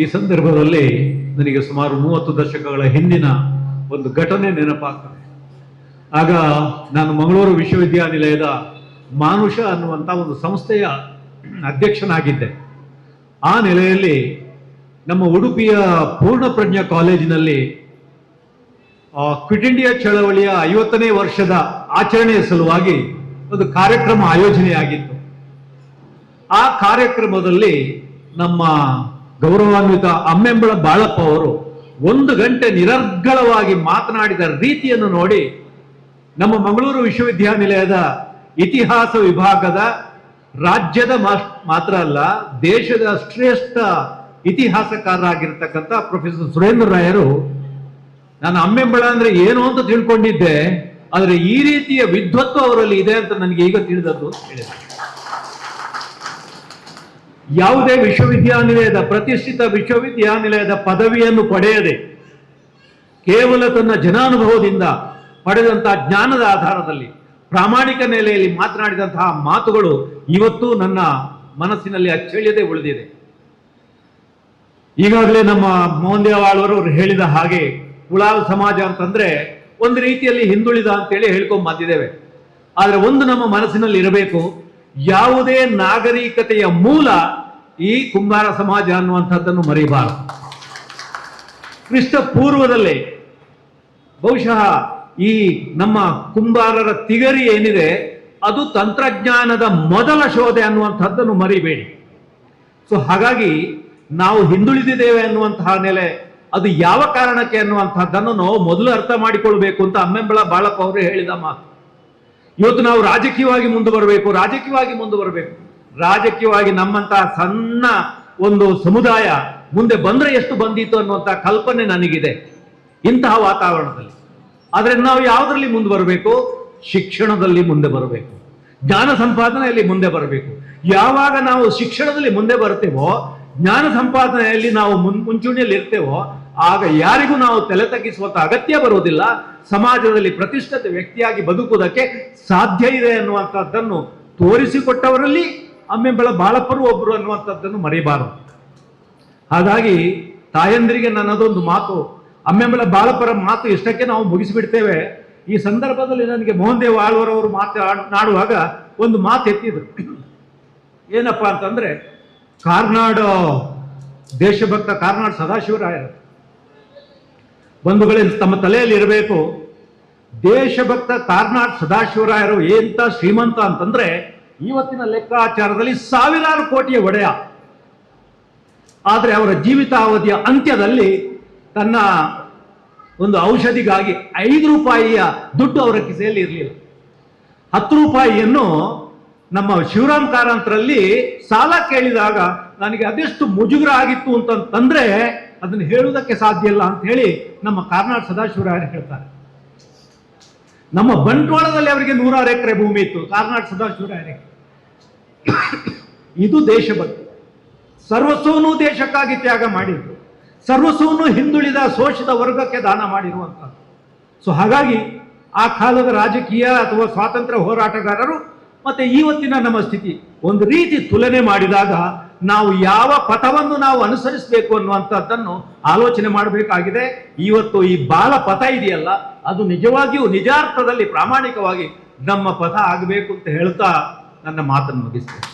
ಈ ಸಂದರ್ಭದಲ್ಲಿ ನನಗೆ ಸುಮಾರು ಮೂವತ್ತು ದಶಕಗಳ ಹಿಂದಿನ ಒಂದು ಘಟನೆ ನೆನಪಾಗ್ತದೆ. ಆಗ ನಾನು ಮಂಗಳೂರು ವಿಶ್ವವಿದ್ಯಾನಿಲಯದ ಮಾನುಷ ಅನ್ನುವಂಥ ಒಂದು ಸಂಸ್ಥೆಯ ಅಧ್ಯಕ್ಷನಾಗಿದ್ದೆ. ಆ ನೆಲೆಯಲ್ಲಿ ನಮ್ಮ ಉಡುಪಿಯ ಪೂರ್ಣಪ್ರಜ್ಞ ಕಾಲೇಜಿನಲ್ಲಿ ಕ್ವಿಟ್ ಇಂಡಿಯಾ ಚಳವಳಿಯ ಐವತ್ತನೇ ವರ್ಷದ ಆಚರಣೆಯ ಸಲುವಾಗಿ ಒಂದು ಕಾರ್ಯಕ್ರಮ ಆಯೋಜನೆಯಾಗಿತ್ತು. ಆ ಕಾರ್ಯಕ್ರಮದಲ್ಲಿ ನಮ್ಮ ಗೌರವಾನ್ವಿತ ಅಮ್ಮೆಂಬಳ ಬಾಳಪ್ಪ ಅವರು ಒಂದು ಗಂಟೆ ನಿರರ್ಗಳವಾಗಿ ಮಾತನಾಡಿದ ರೀತಿಯನ್ನು ನೋಡಿ ನಮ್ಮ ಮಂಗಳೂರು ವಿಶ್ವವಿದ್ಯಾನಿಲಯದ ಇತಿಹಾಸ ವಿಭಾಗದ ರಾಜ್ಯದ ಮಾತ್ರ ಅಲ್ಲ, ದೇಶದ ಶ್ರೇಷ್ಠ ಇತಿಹಾಸಕಾರರಾಗಿರ್ತಕ್ಕಂಥ ಪ್ರೊಫೆಸರ್ ಸುರೇಂದ್ರ ರಾಯರು ನಾನು ಅಮ್ಮೆಂಬಳ ಅಂದ್ರೆ ಏನು ಅಂತ ತಿಳ್ಕೊಂಡಿದ್ದೆ, ಆದರೆ ಈ ರೀತಿಯ ವಿದ್ವತ್ತು ಅವರಲ್ಲಿ ಇದೆ ಅಂತ ನನಗೆ ಈಗ ತಿಳಿದದ್ದು ಅಂತ ಹೇಳಿದ್ದಾರೆ. ಯಾವುದೇ ವಿಶ್ವವಿದ್ಯಾನಿಲಯದ, ಪ್ರತಿಷ್ಠಿತ ವಿಶ್ವವಿದ್ಯಾನಿಲಯದ ಪದವಿಯನ್ನು ಪಡೆಯದೆ, ಕೇವಲ ತನ್ನ ಜನಾನುಭವದಿಂದ ಪಡೆದಂತಹ ಜ್ಞಾನದ ಆಧಾರದಲ್ಲಿ, ಪ್ರಾಮಾಣಿಕ ನೆಲೆಯಲ್ಲಿ ಮಾತನಾಡಿದಂತಹ ಮಾತುಗಳು ಇವತ್ತು ನನ್ನ ಮನಸ್ಸಿನಲ್ಲಿ ಅಚ್ಚಳಿಯದೆ ಉಳಿದಿದೆ. ಈಗಾಗಲೇ ನಮ್ಮ ಮೋಹನ್ ದೇವಾಳವರು ಹೇಳಿದ ಹಾಗೆ ಕುಳಾಲ್ ಸಮಾಜ ಅಂತಂದ್ರೆ ಒಂದು ರೀತಿಯಲ್ಲಿ ಹಿಂದುಳಿದ ಅಂತೇಳಿ ಹೇಳ್ಕೊಂಡ್ ಬಂದಿದ್ದೇವೆ. ಆದರೆ ಒಂದು ನಮ್ಮ ಮನಸ್ಸಿನಲ್ಲಿ ಇರಬೇಕು ಯಾವುದೇ ನಾಗರಿಕತೆಯ ಮೂಲ ಈ ಕುಂಬಾರ ಸಮಾಜ ಅನ್ನುವಂಥದ್ದನ್ನು ಮರಿಬಾರದು. ಕ್ರಿಸ್ತ ಪೂರ್ವದಲ್ಲಿ ಬಹುಶಃ ಈ ನಮ್ಮ ಕುಂಬಾರರ ತಿಗರಿ ಏನಿದೆ, ಅದು ತಂತ್ರಜ್ಞಾನದ ಮೊದಲ ಶೋಧೆ ಅನ್ನುವಂಥದ್ದನ್ನು ಮರಿಬೇಡಿ. ಸೊ ಹಾಗಾಗಿ ನಾವು ಹಿಂದುಳಿದಿದ್ದೇವೆ ಅನ್ನುವಂತಹ ನೆಲೆ, ಅದು ಯಾವ ಕಾರಣಕ್ಕೆ ಅನ್ನುವಂಥದ್ದನ್ನು ನಾವು ಮೊದಲು ಅರ್ಥ ಮಾಡಿಕೊಳ್ಬೇಕು ಅಂತ ಅಮ್ಮೆಂಬಳ ಬಾಳಪ್ಪ ಅವರು ಹೇಳಿದ ಮಾತು. ಇವತ್ತು ನಾವು ರಾಜಕೀಯವಾಗಿ ಮುಂದೆ ಬರಬೇಕು ರಾಜಕೀಯವಾಗಿ ಮುಂದೆ ಬರಬೇಕು ರಾಜಕೀಯವಾಗಿ ನಮ್ಮಂತಹ ಸಣ್ಣ ಒಂದು ಸಮುದಾಯ ಮುಂದೆ ಬಂದ್ರೆ ಎಷ್ಟು ಬಂದಿತ್ತು ಅನ್ನುವಂಥ ಕಲ್ಪನೆ ನನಗಿದೆ ಇಂತಹ ವಾತಾವರಣದಲ್ಲಿ. ಆದ್ರೆ ನಾವು ಯಾವುದರಲ್ಲಿ ಮುಂದೆ ಬರಬೇಕು ಶಿಕ್ಷಣದಲ್ಲಿ ಮುಂದೆ ಬರಬೇಕು. ಜ್ಞಾನ ಸಂಪಾದನೆಯಲ್ಲಿ ಮುಂದೆ ಬರಬೇಕು. ಯಾವಾಗ ನಾವು ಶಿಕ್ಷಣದಲ್ಲಿ ಮುಂದೆ ಬರ್ತೇವೋ, ಜ್ಞಾನ ಸಂಪಾದನೆಯಲ್ಲಿ ನಾವು ಮುನ್ ಮುಂಚೂಣಿಯಲ್ಲಿ ಇರ್ತೇವೋ ಆಗ ಯಾರಿಗೂ ನಾವು ತಲೆ ತಗ್ಗಿಸುವಂತ ಅಗತ್ಯ ಬರುವುದಿಲ್ಲ. ಸಮಾಜದಲ್ಲಿ ಪ್ರತಿಷ್ಠಿತ ವ್ಯಕ್ತಿಯಾಗಿ ಬದುಕುವುದಕ್ಕೆ ಸಾಧ್ಯ ಇದೆ ಅನ್ನುವಂಥದ್ದನ್ನು ತೋರಿಸಿಕೊಟ್ಟವರಲ್ಲಿ ಅಮ್ಮೆಂಬಳ ಬಾಳಪ್ಪರು ಒಬ್ಬರು ಅನ್ನುವಂಥದ್ದನ್ನು ಮರೆಯಬಾರದು. ಹಾಗಾಗಿ ತಾಯಂದಿರಿಗೆ ನನ್ನದೊಂದು ಮಾತು, ಅಮ್ಮೆಂಬಳ ಬಾಳಪ್ಪರ ಮಾತು ಇಷ್ಟಕ್ಕೆ ನಾವು ಮುಗಿಸಿಬಿಡ್ತೇವೆ. ಈ ಸಂದರ್ಭದಲ್ಲಿ ನನಗೆ ಮೋಹನ್ ದೇವ್ ಆಳ್ವರವರು ಮಾತನಾಡುವಾಗ ಒಂದು ಮಾತು ಎತ್ತಿದ್ರು. ಏನಪ್ಪಾ ಅಂತಂದ್ರೆ, ಕಾರ್ನಾಡು ದೇಶಭಕ್ತ ಕಾರ್ನಾಡ್ ಸದಾಶಿವರಾಯರು ಬಂಧುಗಳೇ, ತಮ್ಮ ತಲೆಯಲ್ಲಿ ಇರಬೇಕು. ದೇಶಭಕ್ತ ಕಾರ್ನಾಡ್ ಸದಾಶಿವರಾಯರು ಎಂತ ಶ್ರೀಮಂತ ಅಂತಂದ್ರೆ, ಇವತ್ತಿನ ಲೆಕ್ಕಾಚಾರದಲ್ಲಿ ಸಾವಿರಾರು ಕೋಟಿಯ ಒಡೆಯ. ಆದರೆ ಅವರ ಜೀವಿತಾವಧಿಯ ಅಂತ್ಯದಲ್ಲಿ ತನ್ನ ಒಂದು ಔಷಧಿಗಾಗಿ ಐದು ರೂಪಾಯಿಯ ದುಡ್ಡು ಅವರ ಕಿಸೆಯಲ್ಲಿ ಇರಲಿಲ್ಲ. ಹತ್ತು ರೂಪಾಯಿಯನ್ನು ನಮ್ಮ ಶಿವರಾಮ್ ಕಾರಂತರಲ್ಲಿ ಸಾಲ ಕೇಳಿದಾಗ ನನಗೆ ಅದೆಷ್ಟು ಮುಜುಗರ ಆಗಿತ್ತು ಅಂತಂದ್ರೆ ಅದನ್ನು ಹೇಳುವುದಕ್ಕೆ ಸಾಧ್ಯ ಇಲ್ಲ ಅಂತ ಹೇಳಿ ನಮ್ಮ ಕಾರ್ನಾಡ್ ಸದಾಶಿವರಾಯರು ಹೇಳ್ತಾರೆ. ನಮ್ಮ ಬಂಟ್ವಾಳದಲ್ಲಿ ಅವರಿಗೆ ನೂರಾರು ಎಕರೆ ಭೂಮಿ ಇತ್ತು. ಕಾರ್ನಾಡ್ ಸದಾಶಿವರಾಯರಿಗೆ ಇದು ದೇಶಭಕ್ತಿ ಸರ್ವಸ್ವವನ್ನು ದೇಶಕ್ಕಾಗಿ ತ್ಯಾಗ ಮಾಡಿದ್ರು ಸರ್ವಸ್ವವನ್ನು ಹಿಂದುಳಿದ ಶೋಷಿತ ವರ್ಗಕ್ಕೆ ದಾನ ಮಾಡಿರುವಂಥದ್ದು. ಸೊ ಹಾಗಾಗಿ ಆ ಕಾಲದ ರಾಜಕೀಯ ಅಥವಾ ಸ್ವಾತಂತ್ರ್ಯ ಹೋರಾಟಗಾರರು ಮತ್ತೆ ಇವತ್ತಿನ ನಮ್ಮ ಸ್ಥಿತಿ ಒಂದು ರೀತಿ ತುಲನೆ ಮಾಡಿದಾಗ ನಾವು ಯಾವ ಪಥವನ್ನು ನಾವು ಅನುಸರಿಸಬೇಕು ಅನ್ನುವಂಥದ್ದನ್ನು ಆಲೋಚನೆ ಮಾಡಬೇಕಾಗಿದೆ. ಇವತ್ತು ಈ ಬಾಲ ಪಥ ಇದೆಯಲ್ಲ, ಅದು ನಿಜವಾಗಿಯೂ ನಿಜಾರ್ಥದಲ್ಲಿ ಪ್ರಾಮಾಣಿಕವಾಗಿ ನಮ್ಮ ಪಥ ಆಗಬೇಕು ಅಂತ ಹೇಳ್ತಾ ನನ್ನ ಮಾತನ್ನು ಮುಗಿಸ್ತೇನೆ.